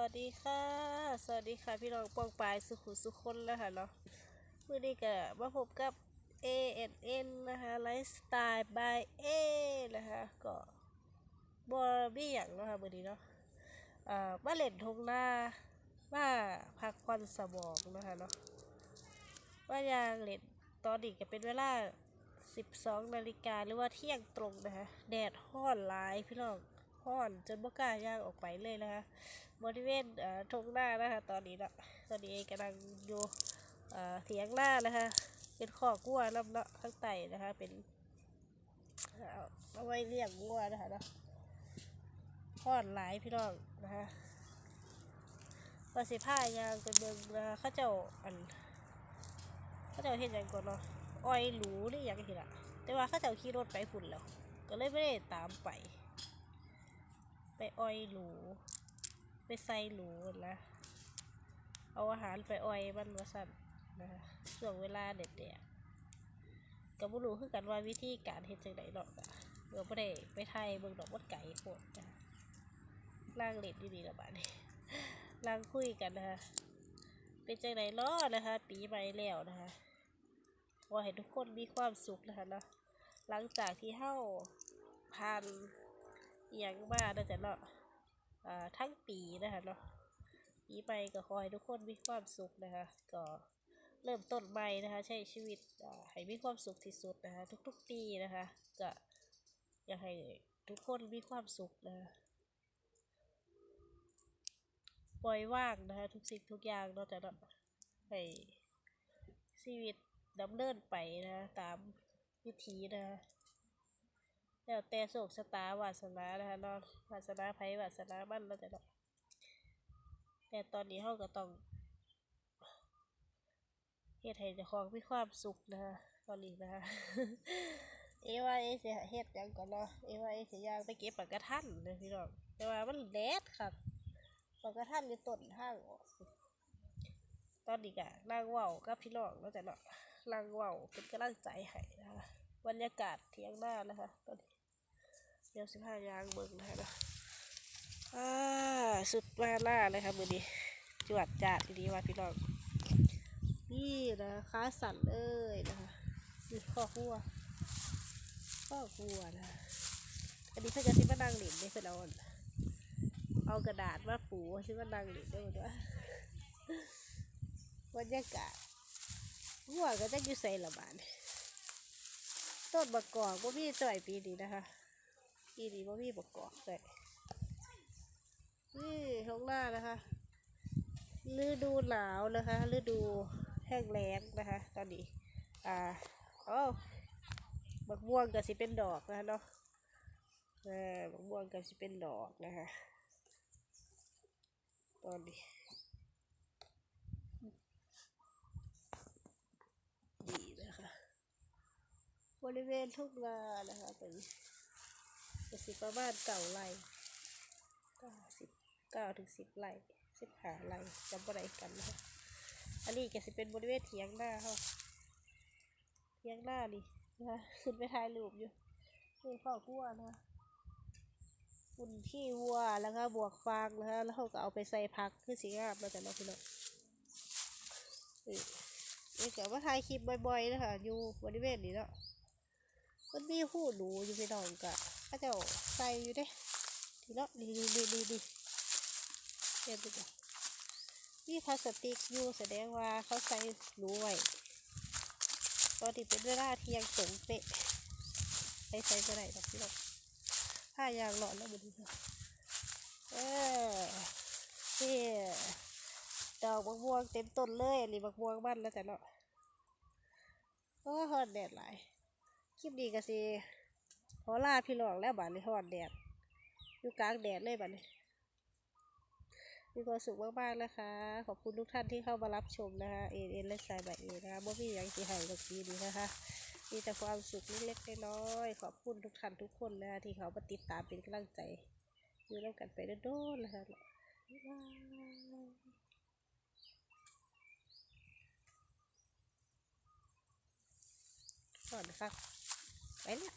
วัสดีค่ะ สวัสดีค่ะพี่น้องปองปายสุขุสุคนแล้วค่ะเนาะมื่อนี้ก็มาพบกับ ANN นะคะไลฟ์สไตล์ by A นะคะก็บอบี้อย่างเนาะค่ะมื่อนี้เนาะอ่ามาเล่นทงหน้ามาพักผ่อนสมองนะคะเนาะว่ายางเล่นตอนนี้ก็เป็นเวลา 12นาฬิกาหรือว่าเที่ยงตรงนะคะแดดฮ้อนหลายพี่น้อง ฮ้อนจนบ่กล้าย่างออกไปเลยนะคะบริเวณทงหน้านะคะ ตอนนี้นะตอนนี้กำลังอยู่เอ่อเถียงหน้านะคะ เป็นข้อกลัวน้ำเนาะข้างใต้นะคะ เป็นเอาเอาไว้เลี้ยงวัวนะคะเนาะห้อนหลายพี่น้องนะคะว่าสิผ้ายางไปเบิ่งนะคะเขาเจ้าอันเขาเจ้าเห็นอย่างก่อนเนาะอ้อยหรูหรือย่างที่ละแต่ว่าเขาเจ้าขี่รถไปฝุ่นแล้ว ก็เลยไม่ได้ตามไป ไปอ้อยหรูไปใส่หรูนะ เอาอาหารไปอ้อยมันว่าสั่นนะคะช่วงเวลาเด็ดๆก็บ่รู้คือกันว่าวิธีการเฮ็ดจังไดเนาะก็เดี๋ยวบ่ได้ไปไทยเบิ่งดอกวัดไก่โคตรนะล่างเล็ดดีๆละบาดนี้ล่างคุยกันนะคะเป็นจังไดเนาะนะคะ ปีใหม่แล้วนะคะขอให้ทุกคนมีความสุขนะคะเนาะหลังจากที่เฮาผ่าน อหยังมาแล้วจ้ะเนาะอ่าทั้งปีนะคะเนาะปีใหม่ก็ขอให้ทุกคนมีความสุขนะคะ ก็เริ่มต้นใหม่นะคะ ใช้ชีวิตอ่าให้มีความสุขที่สุดนะคะ ทุกๆปีนะคะ ก็อยากให้ทุกคนมีความสุขนะะปล่อยว่างนะคะ ทุกสิ่งทุกอย่างนาะจะเนาะให้ชีวิตดำเนินไปนะคะตามวิถีนะคะ แล้วแต่โศกชะตาวาสนานะคะเนาะวาสนาไผวาสนามันแล้วแต่เนาะแต่ตอนนี้เราก็ต้องเฮ็ดให้เจ้าของมีความสุขนะคะตอนนี้นะคะเอว่าเอสิเฮ็ดยังก่อนเนาะเอว่าเอสิย่างไปเก็บปากกระทันเลยพี่น้องแต่ว่ามันแดดค่ะปากกระทันอยู่ต้นทางออตอนนี้ก็นั่งเว้ากับพี่น้องแล้วแต่เนาะนั่งเว้าเป็นกำลังใจให้นะคะบรรยากาศเที่ยงหน้านะคะตอนนี้ เดี๋ยวสิพายางเบิ่งนะคะเนะอ่าสุดมาหน้าเลยค่ะมือนี้จวดจัดดีว่าพี่น้องนี่นะขาสั่นเลยนะคะนี่ข้อหัวข้อหัวนะอันนี้เพื่อนจะซิมานั่งหลินได้เพื่อนเอาอันเอากระดาษมาปูซิมานั่งหลินได้หมดวะบรรยากาศหัวก็จะอยู่ใส่ละบาดต้นบะกอกว่ามีจ่อยปีนี้นะคะ ปีนี้ว่ามีประกอบเลยนี่ท้องหน้านะคะฤดูหนาวนะคะฤดูแห้งแล้งนะคะ ตอนนี้อ่าโอ้บักม่วงก็สิเป็นดอกนะคะเนาะเออบักม่วงก็สิเป็นดอกนะคะตอนนี้ดีนะคะบริเวณทุ่งนานะคะตรงนี้ จะสิประมาณเก่าไร่เก้าสิบเก้าถึงสิบไร่สิบหาไร่จำบ่ได้กันนะคะอันนี้ก็สิเป็นบริเวณเถียงหน้าเขาเถียงหน้านี่นะคะขึ้นไปถ่ายรูปอยู่นี่ข้าวคั่วนะคะคุณที่วัวแล้วก็บวกฟางนะคะแล้วเขาก็เอาไปใส่ผักคือสีงามแล้วแต่เราะพี่น้องนี่นี่ก็มาถ่ายคลิปบ่อยๆนะคะอยู่บริเวณนี้เนาะมันมีหูหนูอยู่พี่น้องกะ ก็จะใส่อยู่เด้ทีละดีดีดีดีดีเห็นดูจ้ะมีพลาสติกอยู่แสดงว่าเขาใส่หนูไว้ตอนที่เป็นเวลาเที่ยงตรงเป๊ะไปใส่ไปไหนแบบพี่น้องผ้ายางหลอนแล้วบุญเออนี่ดอกบักม่วงเต็มต้นเลยอันนี้บักม่วงบ้านแล้วแต่เนาะโอ้ฮอดแดดหลายคลิปนี้ก็สิ ขอลาพี่น้องแล้วบัดนี้ฮอดแดดอยู่กลางแดดเลยบัดนี้มีความสุขมากๆนะคะ ขอบคุณทุกท่านที่เข้ามารับชมนะคะเอ็นเอ็นและสายแบบเอ็นนะคะบ่มีอย่างที่ให้ตะกี้นี้นะคะมีแต่ความสุขเล็กๆน้อยๆขอบคุณทุกท่านทุกคนนะคะที่เขามาติดตามเป็นกำลังใจอยู่ร่วมกันไปโดนๆนะคะบ๊ายบายก่อนนะครับไปแล้ว